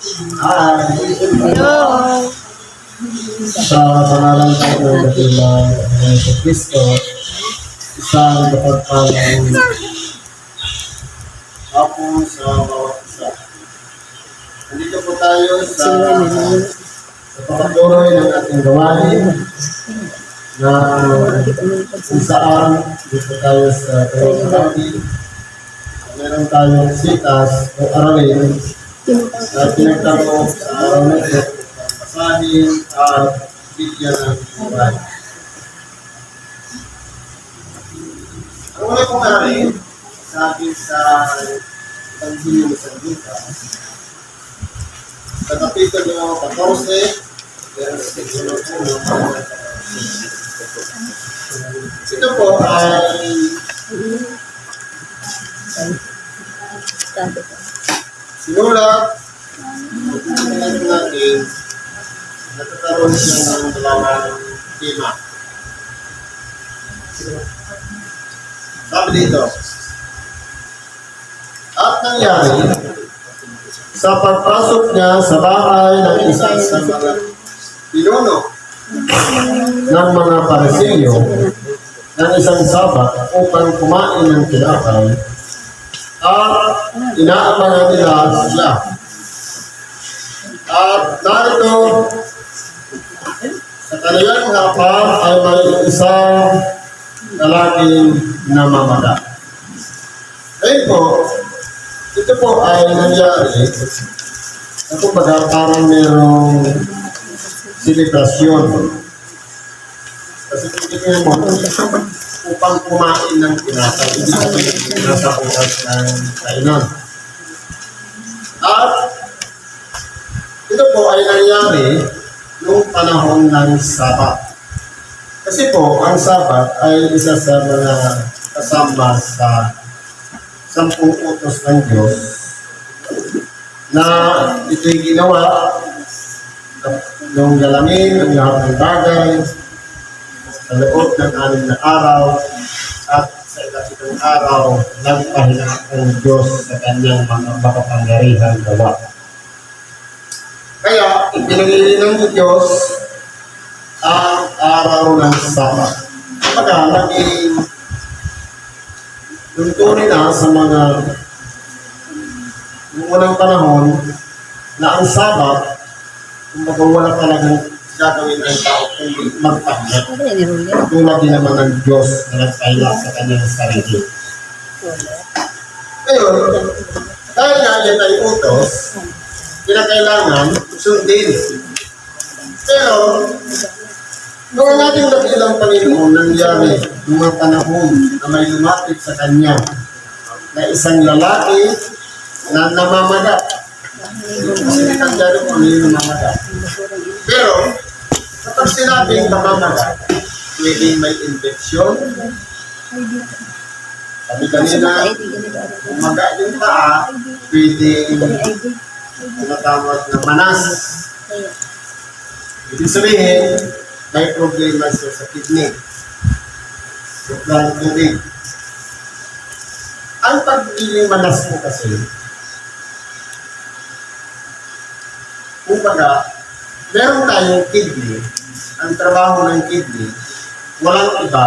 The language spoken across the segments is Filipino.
Hi! Hello. Sa pangalan ng dakilang Yesu Cristo, isang kapagpalang hapon sa bawat isa. Nandito po tayo sa sa pagpatuloy ng ating gawain na kung saan dito tayo sa Tayo Meron tayong sitas o aralin na pinagtanong sa araw na ito pasahin at bigyan ng buhay. Ang una kong aralin, sabi sa Evangelyo ng San Lucas, sa kapitulo 14, versikulo 1. Ito po ay sinulat Tingnan natin, nagkakaroon siya ng dalawang tema. Sabi dito, at nangyari, sa pagpasok niya sa bahay ng isa sa mga pinuno ng mga parisiyo ng isang sabat upang kumain ng tinapay, at inaabangan nila siya. At narito, sa kanilang harapan ay may isang lalaking namamaga. Ngayon po, ito po ay nangyari na kumbaga parang merong selebrasyon. Kasi tingnan mo, upang kumain ng pinasa, hindi ka nasa oras ng kainan. At ito po ay nangyari noong panahon ng Sabat. Kasi po, ang Sabat ay isa sa mga kasama sa sampung utos ng Diyos na ito'y ginawa nung galamin ang lahat ng bagay sa loob ng anim na araw at sa ikatitong araw nagpahinga ang Diyos sa kanyang mga makapangyarihan gawa. Kaya, ipinangili ng Diyos ang araw ng Sabat. Kapag naging tuntunin na sa mga unang panahon na ang Sabat, kumbaga wala talagang gagawin ng tao kundi magpahinga. Ano? Tulad din naman ng Diyos na nagpahinga sa kanyang sarili. Ngayon, dahil yan ay utos, kinakailangan sundin. Pero, nung ang ating dakilang Panginoon nangyari ng mga panahon na may lumapit sa Kanya na isang lalaki na namamaga. Kasi nangyari ko ano yung namamaga. Pero, kapag sinabing namamaga, pwedeng may infeksyon, sabi kanina, umaga yung paa, pwedeng tinatawag na manas. Ibig sabihin, may problema siya sa kidney. Supply tubig. Ang pagiging manas mo kasi, kumbaga, meron tayong kidney, ang trabaho ng kidney, walang iba,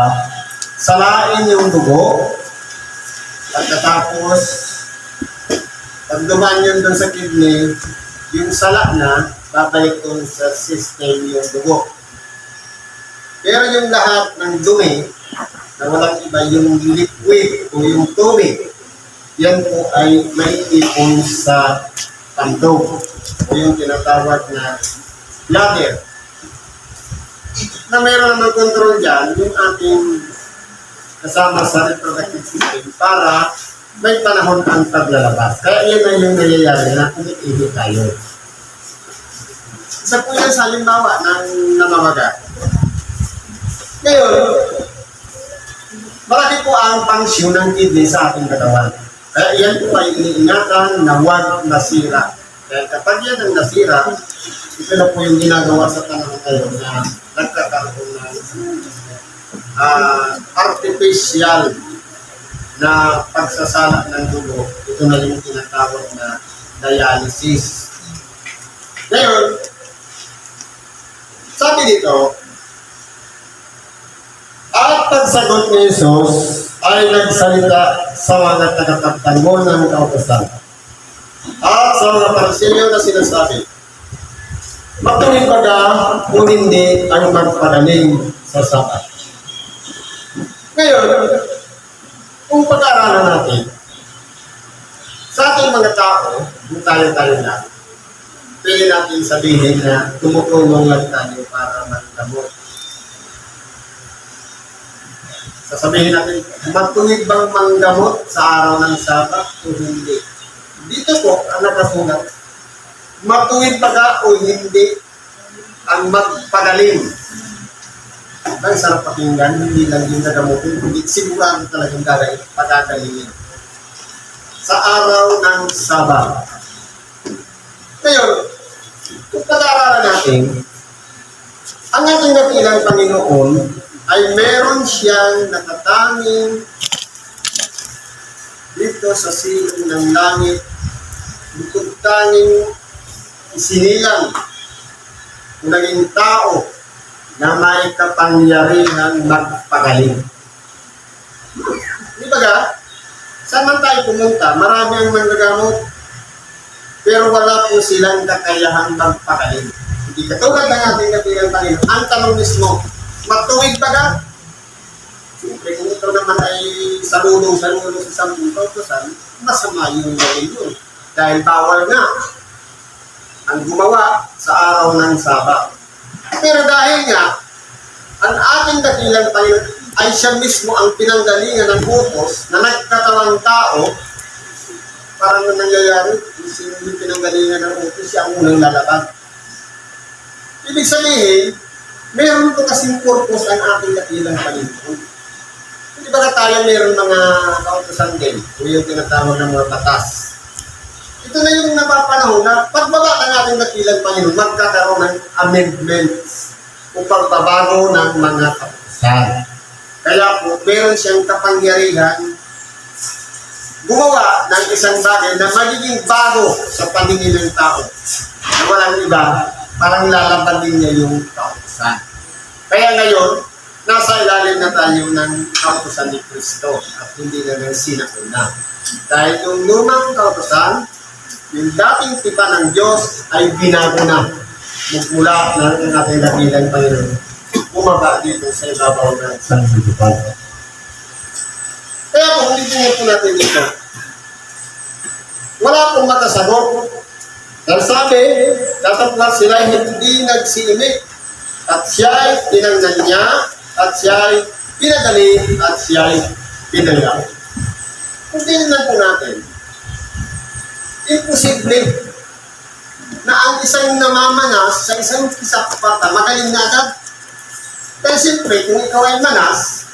salain yung dugo, pagkatapos, pag dumaan yun dun sa kidney, yung sala na, babalik dun sa system yung dugo. Pero yung lahat ng dumi, na walang iba yung liquid o yung tubig, yan po ay may ipon sa pandog o yung tinatawag na bladder. Na meron naman control dyan, yung ating kasama sa reproductive system para may panahon ang paglalabas. Kaya yun ang yung nangyayari na umiihi tayo. Isa po yan sa halimbawa ng namamaga. Ngayon, malaki po ang pangsyon ng kidney sa ating katawan. Kaya yan po ay iniingatan na huwag nasira. Kaya kapag yan ang nasira, ito na po yung ginagawa sa panahon ngayon na nagkakaroon ng ah, artificial na pagsasala ng dugo. Ito na yung tinatawag na dialysis. Ngayon, sabi dito, at pagsagot ni Jesus ay nagsalita sa mga tagapagtanggol ng kautosan. At sa mga parsilyo na sinasabi, Matuloy ba ka kung hindi ang magpagaling sa sabat? Ngayon, kung pag-aaralan natin, sa ating mga tao, kung tayo-tayo lang, pwede natin sabihin na tumutulong lang tayo para magdamot. Sasabihin natin, matuwid bang manggamot sa araw ng Sabat o hindi? Dito po ang nakasulat, matuwid ba ka o hindi ang magpagaling? Ang sarap pakinggan, hindi lang yung gagamutin, kundi sigurado talagang gagawin, pagagalingin. Sa araw ng Sabat. Ngayon, kung pag-aaralan natin, ang ating napilang Panginoon ay meron siyang natatanging dito sa silong ng langit, bukod tanging isinilang naging tao na may kapangyarihan magpagaling. Di ba ga? Saan man tayo pumunta, marami ang manggagamot, pero wala po silang kakayahang magpagaling. Hindi katulad ng ating kapilang Panginoon. Ang tanong mismo, matuwid ba ka? Siyempre, kung ito naman ay salunong-salunong sa sampung kautosan, masama yung gawin yun. Dahil bawal nga ang gumawa sa araw ng Sabat. Pero dahil nga, ang ating dakilang Panginoon ay siya mismo ang pinanggalingan ng utos na nagkatawang tao, parang ang nangyayari, sino yung pinanggalingan ng utos, siya ang unang lalabag. Ibig sabihin, meron po kasing purpose ang ating dakilang Panginoon. Hindi ba na tayo meron mga kautosan din, o yung tinatawag ng mga batas. Ito na yung napapanahon na pagbaba ng ating dakilang Panginoon, magkakaroon ng amendments o pagbabago ng mga kautosan. Kaya po, meron siyang kapangyarihan gumawa ng isang bagay na magiging bago sa paningin ng tao. Na walang iba, parang lalaban din niya yung kautosan. Kaya ngayon, nasa ilalim na tayo ng kautosan ni Kristo at hindi na ng sinauna. Dahil yung lumang kautosan, yung dating tipa ng Diyos ay binago na. Mula ating dakilang Panginoon. Bumaba dito sa ibabaw ng sanlibutan. Kaya kung ulitin po natin dito, wala pong makasagot. Dahil sabi, tatapos sila hindi nagsiimik at siya'y tinangnan niya at siya'y pinadali at siya'y pinagawa. Kung tinignan po natin, imposible na ang isang namamanas sa isang kisapata magaling na agad. Pero siyempre, kung ikaw ay manas,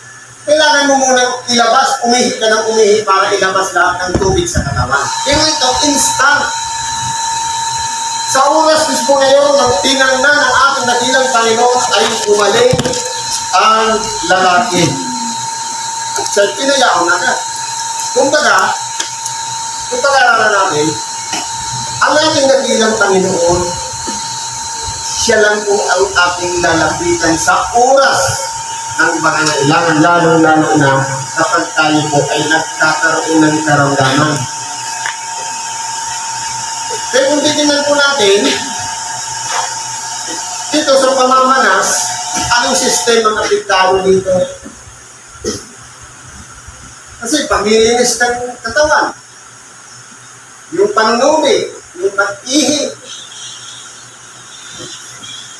kailangan mo munang ilabas, umihi ka ng umihi para ilabas lahat ng tubig sa katawan. Yung ito, instant. Sa oras mismo ngayon, nang tinangnan ng ating dakilang Panginoon ay umaling ang lalaki. At siya pinayaw na agad. Kumbaga, kung pag-aaralan natin, ang ating dakilang Panginoon, siya lang po ang ating lalapitan sa oras ng pangangailangan, lalo-lalo na kapag tayo po ay nagkakaroon ng karamdaman. Kaya kung titignan po natin, dito sa pamamanas, anong sistema ng apektado dito? Kasi paglilinis ng katawan, yung panunubi, yung pag-ihi,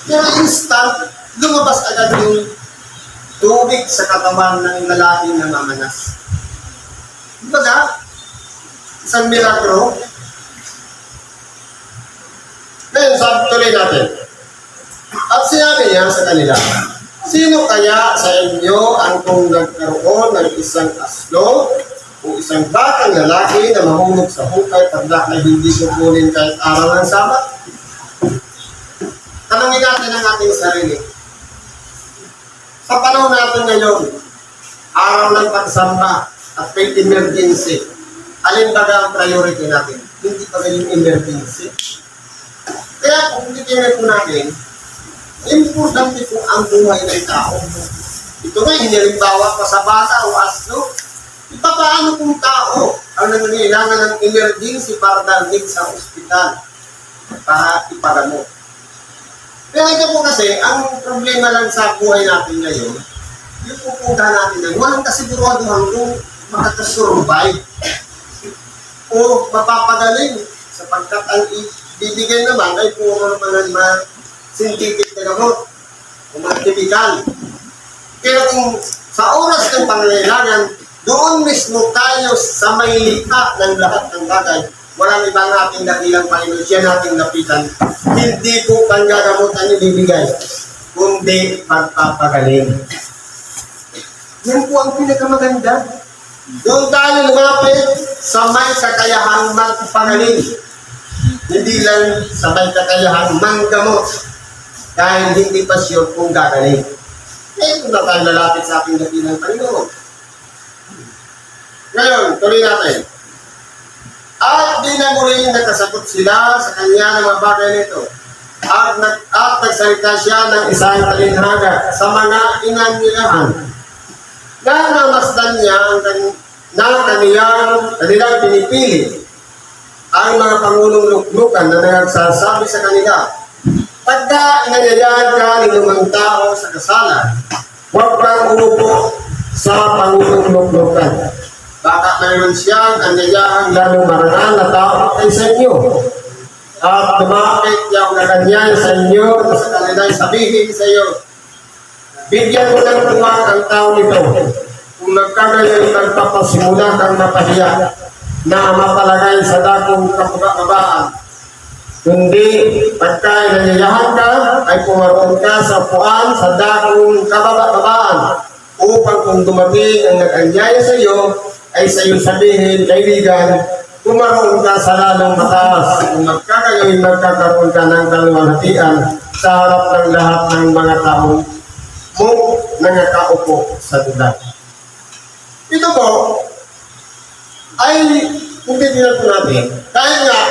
pero instant, lumabas agad yung tubig sa katawan ng lalaking namamanas. Baga, isang milagro. Ngayon, sabi tuloy natin. At sinabi niya sa kanila, Sino kaya sa inyo ang kung nagkaroon ng isang aslo o isang batang lalaki na mahulog sa hukay pagla ay hindi sukunin kahit araw ng sabat? Tanungin natin ang ating sarili. Sa panahon natin ngayon, araw ng pagsamba at may emergency, alin ba ang priority natin? Hindi pa yung emergency. Kaya kung titingnan po natin, importante po ang buhay ng tao. Ito nga, hinilimbawa pa sa bata o asno. Ipapaano kung tao ang nangangailangan ng emergency para dalhin sa ospital para ipagamot. Ito po kasi, ang problema lang sa buhay natin ngayon, yung pupunta natin na walang kasiguraduhan kung makakasurvive o mapapagaling sapagkat ang ibibigay naman ay puro naman ang mga synthetic na gamot o mga typical. Pero kung sa oras ng pangangailangan, doon mismo tayo sa may likha ng lahat ng bagay, walang ibang ating dakilang Panginoon, siya nating lapitan. Hindi po panggagamot ang ibibigay, kundi pagpapagaling. Yan po ang pinakamaganda. Doon tayo lumapit sa may kakayahang magpagaling. Hindi lang sa may kakayahang manggamot. Dahil hindi pa sure kung gagaling. Eh, kung na tayo lalapit sa ating dakilang Panginoon. Ngayon, tuloy natin. At di na muling nakasagot sila sa kanya ng mga bagay nito. At, nag, at nagsalita siya ng isang talinhaga sa mga inanilahan na namasdan niya ang na kaniyang, kanilang pinipili ang mga pangulong luklukan na nagsasabi sa kanila, Pagka inanyayahan ka ng lumang tao sa kasalan, huwag kang umupo sa pangulong luklukan. Baka mayroon siyang anyayahan lalong marangal na tao ay sa inyo. At lumapit yung naganyan sa inyo at sa kanilang sabihin sa iyo, Bigyan mo ng tuwang ang tao nito. Kung nagkagayon nagpapasimula kang mapahiya na mapalagay sa dakong kapabaan. Kundi pagka nanyayahan ka, ay pumaroon ka sa puan sa dakong kababaan upang kung dumating ang nag-anyaya sa iyo, ay sa iyo sabihin, kaibigan, pumaroon ka sa lalong mataas. Kung magkagayon, magkakaroon ka ng kaluwalhatian sa harap ng lahat ng mga taong mo nangakaupo sa dulat. Ito po, ay kung titignan po natin, dahil nga,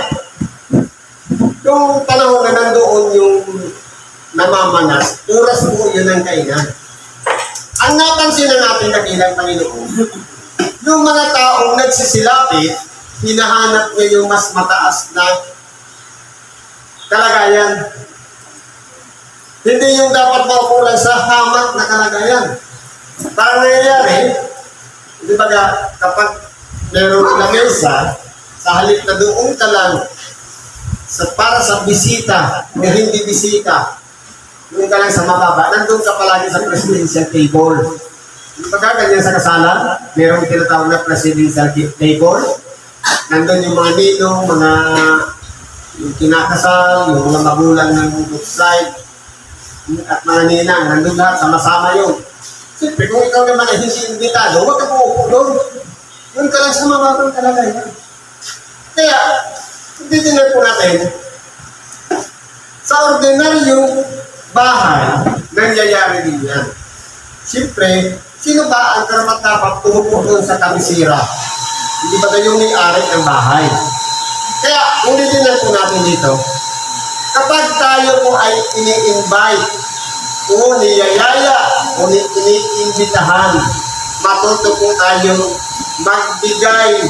yung panahon na nandoon yung namamanas, oras po yun ang kainan. Ang napansin na natin na bilang Panginoon, yung mga taong nagsisilapit, hinahanap niya yung mas mataas na kalagayan. Hindi yung dapat maukulan sa hamak na kalagayan. Parang nangyayari, di ba ga, kapag meron na mesa, sa halip na doon ka lang, sa, para sa bisita, na hindi bisita, doon ka lang sa mababa, nandun ka palagi sa presidential table. Di ba ga, ganyan sa kasalan, meron tinatawag na presidential table, nandun yung mga ninong, mga yung kinakasal, yung mga magulang ng both side, at mga ninang, nandun lahat, sama-sama yun. Siyempre, kung ikaw naman ay hindi imbitado, huwag ka po doon. Doon ka lang sa mababang kalagayan. Kaya, hindi din po natin, sa ordinaryong bahay, nangyayari din yan. Siyempre, sino ba ang karapat dapat tumupo doon sa kabisira? Hindi ba yung may-ari ng bahay? Kaya, kung titignan po natin dito, kapag tayo po ay ini-invite o niyayaya o ni- iniimbitahan, matuto po tayo magbigay,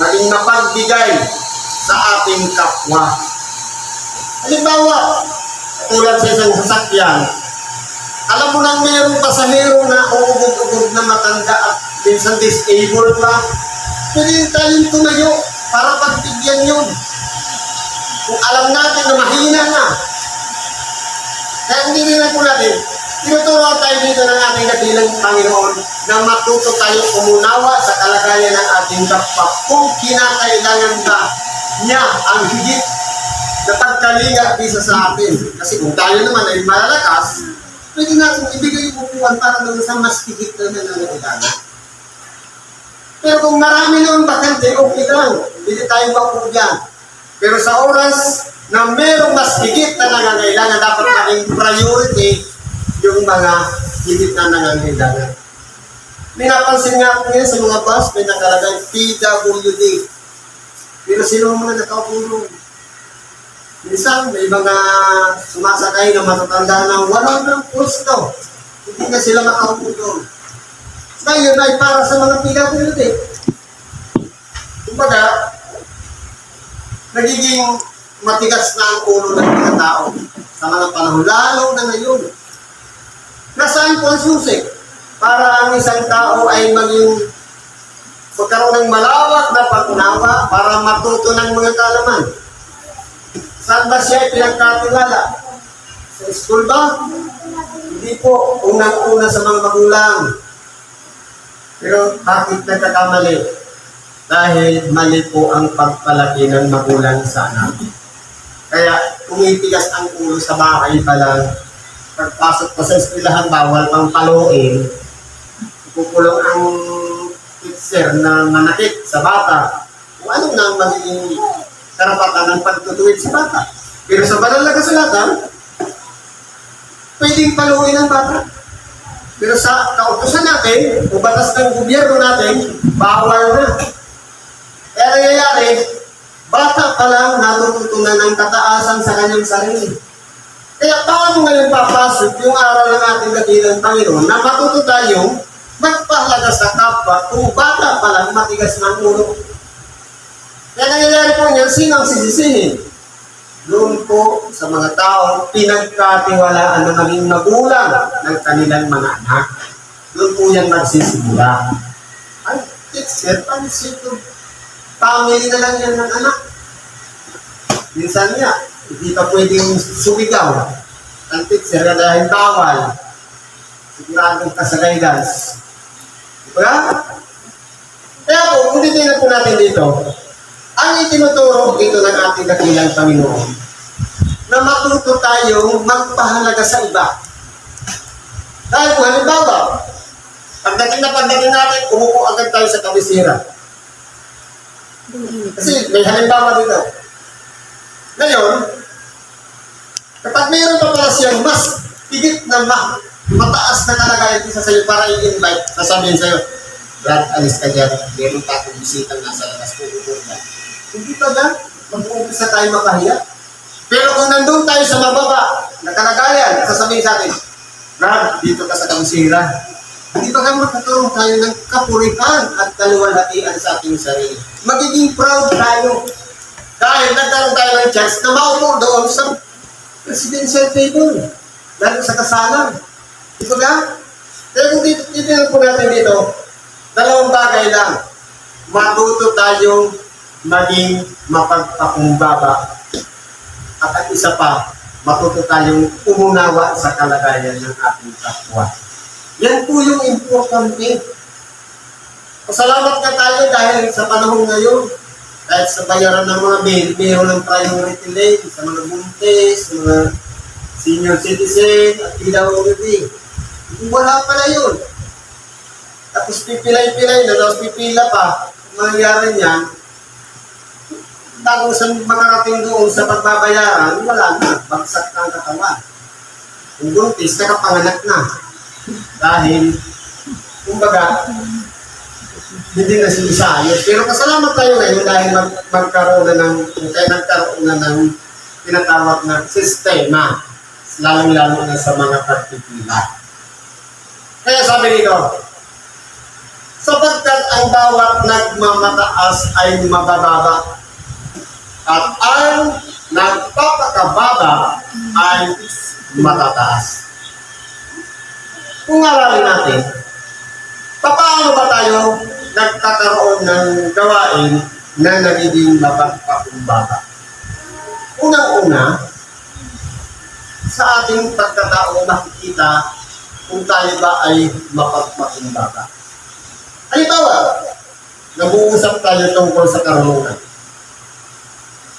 maging mapagbigay sa ating kapwa. Halimbawa, tulad sa isang sasakyan, alam mo nang mayroong pasahero na uubog-ubog na matanda at minsan disabled pa, pwede tayong tumayo para pagbigyan yun. Kung alam natin na mahina na, kaya hindi nila po natin, tinuturuan tayo dito ng ating dakilang Panginoon na matuto tayo umunawa sa kalagayan ng ating kapwa kung kinakailangan ba niya ang higit na pagkalinga kaysa sa atin. Kasi kung tayo naman ay malalakas, pwede natin ibigay yung upuan para doon sa mas higit na nangangailangan. Pero kung marami naman bakante, okay lang. Hindi tayo makuha dyan. Pero sa oras na merong mas higit na nangangailangan, dapat maging priority yung mga higit na nangangailangan. May napansin nga ako sa mga bus, may nakalagay PWD. Pero sino mga nakaupo Minsan, may mga sumasakay na matatanda na walang ng pusto. Hindi na sila makaupo doon. Ngayon ay para sa mga PWD. Kumbaga, nagiging matigas na ang ulo ng mga tao sa mga panahon, lalo na ngayon. Nasaan po ang susi? Para ang isang tao ay maging magkaroon ng malawak na pag-unawa para matuto ng mga kalaman. Saan ba siya pinagkakilala? Sa school ba? Hindi po. Unang-una sa mga magulang. Pero bakit nagkakamali? Dahil mali po ang pagpalaki ng magulang sa anak. Kaya tumitigas ang ulo sa bahay pa lang. Pagpasok pa sa eskwelahan, bawal pang paluin. Kukulong ang teacher na manakit sa bata. Kung ano na ang magiging karapatan ng pagtutuwid sa bata. Pero sa banal na kasulatan, pwedeng paluin ang bata. Pero sa kautusan natin, o batas ng gobyerno natin, bawal na. Kaya nangyayari, bata pa lang natututunan ng kataasan sa kanyang sarili. Kaya paano ngayon papasok yung aral ng ating dakilang Panginoon na matuto tayong magpahalaga sa kapwa kung bata pa lang matigas ng ulo. Kaya nangyayari po niyan, sino ang sisisihin? Doon po sa mga tao pinagkatiwalaan na maging magulang ng kanilang mga anak. Doon po yan magsisimula. Ay, teacher, pansin ko. Family na lang yan ng anak. Minsan nga, hindi pa pwedeng sumigaw. Ang teacher na dahil bawal. Siguradong ka sa guidance. Diba? Kaya po, kung titignan po natin dito, ang itinuturo dito ng ating dakilang Panginoon na matuto tayong magpahalaga sa iba. Dahil kung halimbawa, pagdating na pagdating natin, umupo agad tayo sa kabisira. Kasi may halimbawa dito. Ngayon, kapag mayroon pa pala siyang mas higit na ma mataas na kalagayan isa sa'yo para i-invite, sasabihin sa'yo, Brad, alis ka dyan. Meron pa akong bisitang nasa labas ko. Uulan. Hindi pa ba? Mag-uumpisa tayo makahiya. Pero kung nandun tayo sa mababa, na kalagayan, sasabihin sa atin, Brad, dito ka sa kamisira. Hindi ba magkakaroon tayo ng kapurihan at kaluwalhatian sa ating sarili? Magiging proud tayo. Dahil nagkaroon tayo ng chance na maupo doon sa presidential table. Lalo sa kasalan. Di ba nga? Kaya kung dito, dito po natin dito, dalawang bagay lang. Matuto tayong maging mapagpakumbaba. At ang isa pa, matuto tayong umunawa sa kalagayan ng ating kapwa. Yan po yung importante. Pasalamat ka tayo dahil sa panahon ngayon, kahit sa bayaran ng mga bill, mayroon ng priority lane sa mga buntis, sa mga senior citizen, at PWD. Wala pala yun. Tapos pipilay-pilay na, tapos pipila pa. Mangyari niyan, bago sa makarating doon sa pagbabayaran, wala na. Bagsak na ang katawan. Kung buntis, nakapanganak na. Dahil, kumbaga, hindi na sinisayos. Pero kasalamat tayo ngayon dahil mag magkaroon na ng, kaya nagkaroon na ng tinatawag na sistema, lalong-lalo na sa mga pagpipila. Kaya sabi dito, sapagkat ang bawat nagmamataas ay mabababa at ang nagpapakababa ay matataas. Kung aralin natin, paano ba tayo nagkakaroon ng gawain na nagiging mapagpakumbaba? Unang-una, sa ating pagkatao makikita kung tayo ba ay mapagpakumbaba. Halimbawa, nag-uusap tayo tungkol sa karunungan.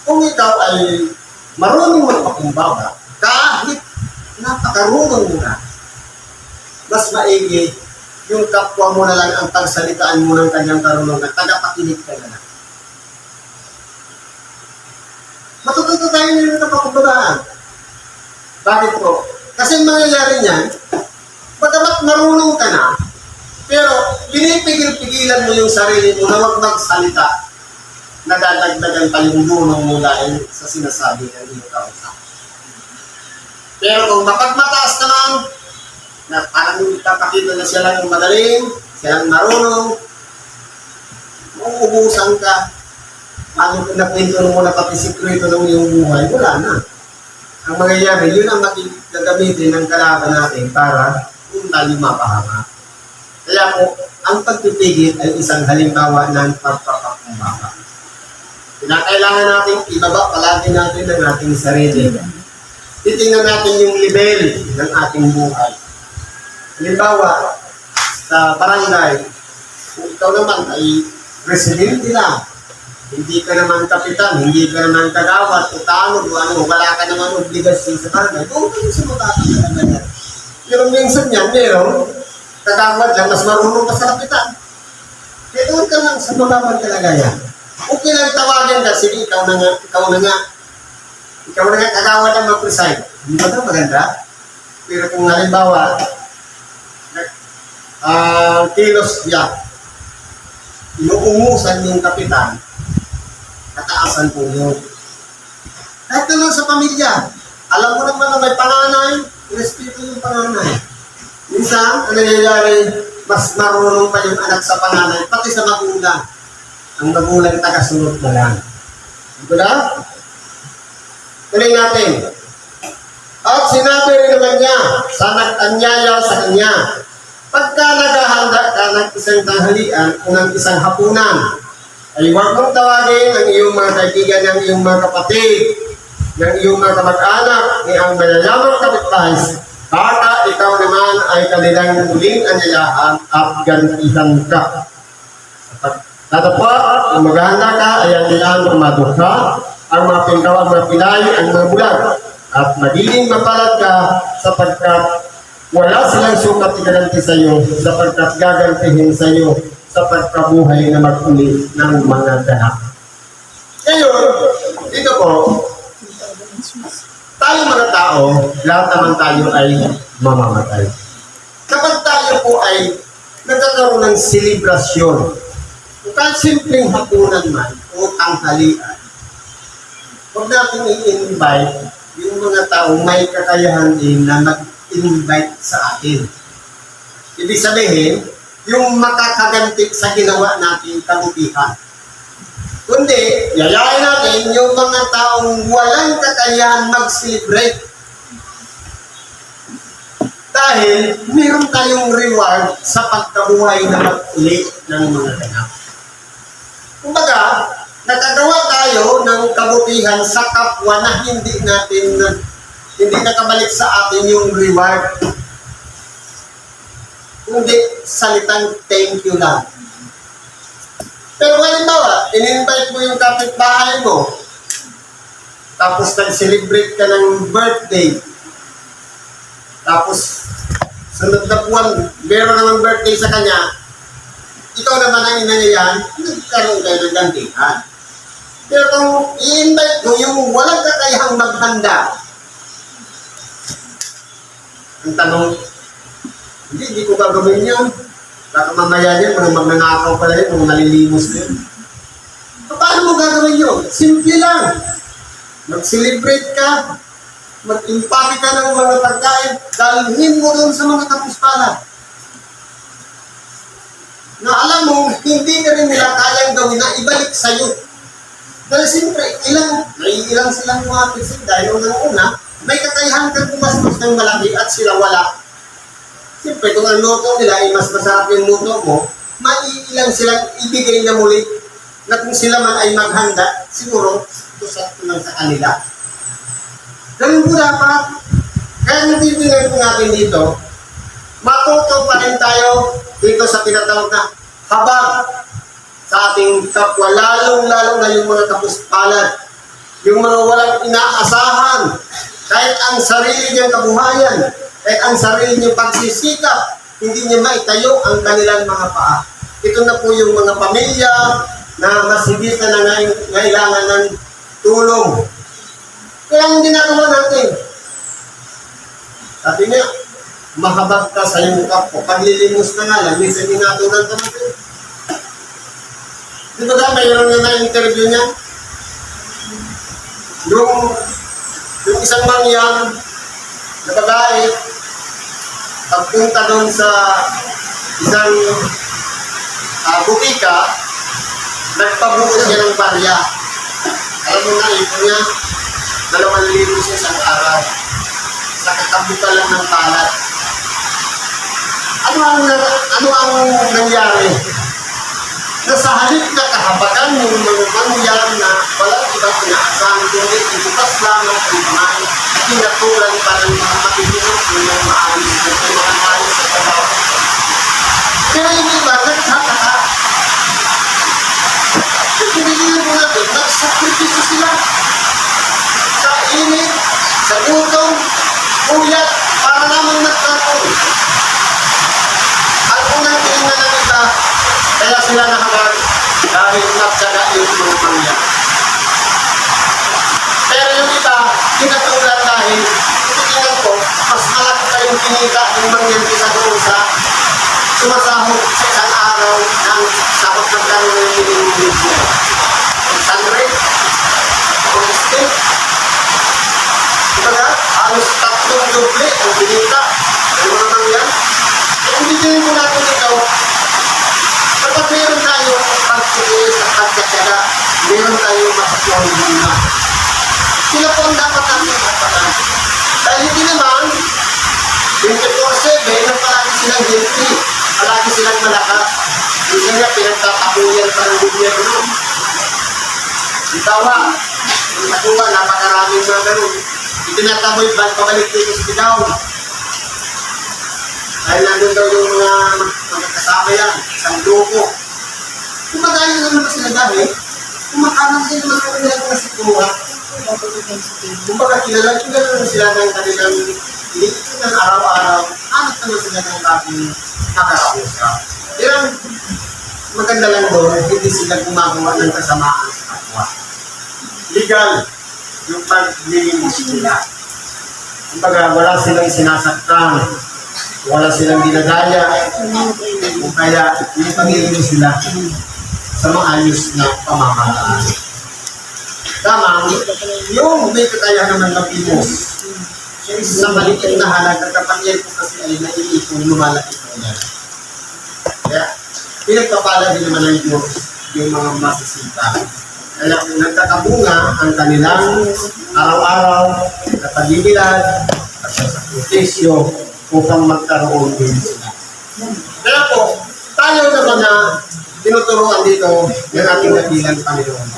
Kung ikaw ay marunong magpakumbaba, kahit napakarunong mo na, mas maigi yung kapwa mo na lang ang pagsalitaan mo ng kanyang karunungan, tagapakinig ka na lang. Matututo tayo ng pakumbabaan. Bakit po? Kasi ang mangyayari niyan, pagkamat marunong ka na, pero pinipigil-pigilan mo yung sarili mo na huwag magsalita. Nadadagdagan pa yung dunong dahil sa sinasabi ng iyong kausap. Pero kung mapagmataas ka lang, na parang ipapakita na siya lang yung magaling, marunong, uubusan ka, ano na kwento mo na pati sikreto ng iyong buhay, wala na. Ang mangyayari, yun ang maging gagamitin ng kalaban natin para kung tayo mapahama. Kaya po, ang pagpipigil ay isang halimbawa ng pagpapakumbaka. Kinakailangan natin ibaba palagi natin ang ating sarili. Titingnan natin yung level ng ating buhay. Halimbawa, sa barangay, kung ikaw naman ay presidente lang, hindi ka naman kapitan, hindi ka naman kagawat, o tanod, o ano, wala ka naman obligasyon sa barangay, doon ka sa matatagalan. Pero minsan yan, meron, kagawad lang, mas marunong ka sa kapitan. Kaya doon ka lang sa mababang kalagayan. Okay lang tawagan ka, sige, ikaw na nga, ikaw na nga, ikaw na nga, kagawad ang mag-preside. Hindi ba ito maganda? Pero kung halimbawa, ah, kilos niya, inuungusan yung kapitan, kataasan po yun. Kahit naman sa pamilya, alam mo naman na may panganay, respeto yung panganay. Minsan, ang nangyayari, mas marunong pa yung anak sa panganay, pati sa magulang. Ang magulang tagasunod na lang. Ito na? Tuloy natin. At sinabi rin naman niya sa nag-anyaya sa kanya, pagka naghahanda ka ng isang tanghalian o ng isang hapunan, ay huwag mong tawagin ang iyong mga kaibigan ng iyong mga kapatid, ng iyong mga kamag-anak, ni ang mayayamang kapitbahay, baka ikaw naman ay kanilang muling anyayahan at gantihan ka. Tatapat, kung maghahanda ka, ay ang ang madukha, ang mga pingaw, ang mga pilay, ang mga bulag, at magiging mapalad ka sapagkat wala silang sukat igaranti sa iyo sapagkat gagantihin sa iyo sa pagkabuhay na mag-uli ng mga ganak. Ngayon, dito po, tayo mga tao, lahat naman tayo ay mamamatay. Kapag tayo po ay nagkakaroon ng selebrasyon, kahit simpleng hapunan man o tanghalian, huwag natin i-invite yung mga tao may kakayahan din na mag-invite sa atin. Ibig sabihin, yung makakaganti sa ginawa natin kabutihan. Kundi, yayain natin yung mga taong walang kakayahan mag-celebrate. Dahil meron tayong reward sa pagkabuhay na mag-uli ng mga ganap. Kumbaga, nakagawa tayo ng kabutihan sa kapwa na hindi natin hindi nakabalik sa atin yung reward. Kundi salitang thank you lang. Pero halimbawa, in-invite mo yung kapitbahay mo, tapos nag-celebrate ka ng birthday, tapos sunod na buwan, meron namang birthday sa kanya, ikaw naman ang inangayan, nagkaroon kayo ng gantihan. Pero kung i-invite mo yung walang kakayahang maghanda, ang tanong, hindi, hindi ko gagawin yun. Baka mamaya yan, kung magnanakaw pala yun, kung nalilimos na yun. Paano mo gagawin yun? Simple lang. Mag-celebrate ka, mag-impake ka ng mga pagkain, dalhin mo doon sa mga kapuspala na alam mo, hindi ka rin nila kayang gawin na ibalik sa'yo. Dahil siyempre, ilang, may ilang silang mga pisig dahil unang una, may kakayahan kang pumastos ng malaki at sila wala. Siyempre, kung ang luto nila ay mas masarap yung luto mo, maiilang silang ibigay na muli na kung sila man ay maghanda, siguro, sa lang sa kanila. Ganun po dapat. Kaya natitingnan po natin dito, matuto pa rin tayo dito sa tinatawag na habag sa ating kapwa, lalong-lalo na yung mga kapuspalad, yung mga walang inaasahan, kahit ang sarili niyang kabuhayan, kahit ang sarili niyang pagsisikap, hindi niya maitayo ang kanilang mga paa. Ito na po yung mga pamilya na masigitan na ngayon, kailangan ng tulong. Kaya ang ginagawa natin, sabi niya, mahabag ka sa iyong kapwa. Paglilimos na nga lang, minsan inatunan ka natin. Di ba ka, mayroon na na-interview niya? Yung, yung isang mangyan na babae, pagpunta doon sa isang uh, butika, nagpabuko siya ng barya. Alam mo na, ito niya, dalawang libo siya sa araw. Sa kakabuka lang ng palat. Ano ang, ano ang nangyari? Nasa halip na kahabagan yung mga mangyan na walang ibang inaasahan kundi ibukas lang ang kamay at pinatulan pa ng mga matitulog ng maayos na mga maayos sa trabaho. Pero yung iba, nagtataka. Pinigyan mo natin, nagsakripisyo sila sa init, sa gutom, uyat, para naman nagtatong. Ang unang tingin na nakita, kaya sila nakalag dahil nagtsaga yung mga pangyan. Pero yung iba, kinatulan dahil, tingnan ko, mas malaki pa yung kinita ng mangyan kisa doon sa sumasahod sa isang araw ng sakot ng karoon ng minimum wage niya. Ang salary, ang step, Diba halos tatlong doble ang binita ng mga mangyan. Kung bigyan mo natin ito, kapag meron tayong pagtitiis at pagkatyaga, meron tayong makakuha na. Sila po ang dapat natin kapanan. Dahil hindi naman, 24-7, na palagi silang healthy, palagi silang malakas. Minsan nga, pinagtatabuyan pa ng gobyerno. Itawa, nakuha, napakaraming mga ganun. Itinataboy ba, pabalik dito sa bigaw. Dahil nandun daw yung mga magkasama yan, isang grupo. Kumagaya naman sila dahil, kumakanan sila ng kanilang kasi kuha. Kumbaga kilala, kilala naman sila ng kanilang initin ng araw-araw. Hanap naman sila ng bagong nakakausap. Pero ang maganda lang doon, hindi sila gumagawa ng kasamaan sa kapwa. Legal yung paglilinis nila. Kumbaga, wala silang sinasaktan, wala silang dinadaya, o kaya yung paglilinis nila sa maayos na pamamaraan. Tama, yung may kakaya naman mag-imos, sa maliit na halaga, kapag yan po kasi ay naiipon, lumalaki po yan. Kaya, pinagpapala din naman ng Diyos yung mga masisita. Kaya kung nagkakabunga ang kanilang araw-araw na pagbibilad at sa sakripisyo upang magkaroon din sila. Kaya po, tayo naman na tinuturuan dito ng ating nabilang Panginoon.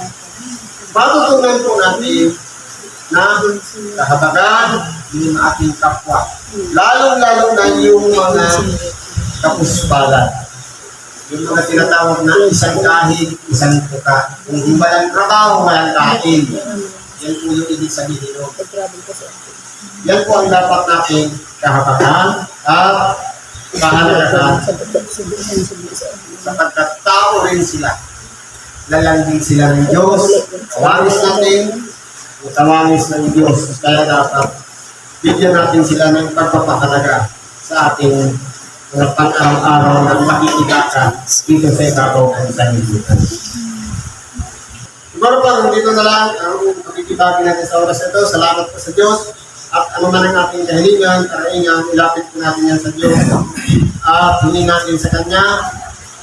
Matutunan po natin na kahabagan ng ating kapwa. Lalong-lalo na yung mga kapuspalan. Yung mga tinatawag na isang kahig, isang tuka. Kung di walang trabaho, walang kain. Yan po yung ibig sabihin nun. Yan po ang dapat natin kahabagan at kahalagahan sapagkat tao rin sila. Lalambing sila ng Diyos. Tawanis natin, tawanis ng Diyos. Kaya dapat bigyan natin sila ng pagpapahalaga sa ating mga pang-araw-araw na makikita dito sa ibabaw ng sanlibutan. Siguro pa, dito na lang ang pakikibagi natin sa oras na ito. Salamat po sa Diyos. At ano man ang ating kahilingan, karaingan, ilapit po natin yan sa Diyos. At hindi natin sa Kanya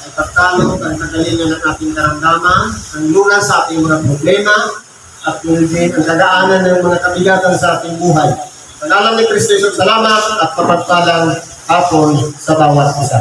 ay pagkalog ang kagalingan ng ating karamdaman, ang lunas sa ating mga problema, at ngunit ang kagaanan ng mga kabigatan sa ating buhay. Sa ngalan ni Kristo salamat at kapagpalang hapon sa bawat isa.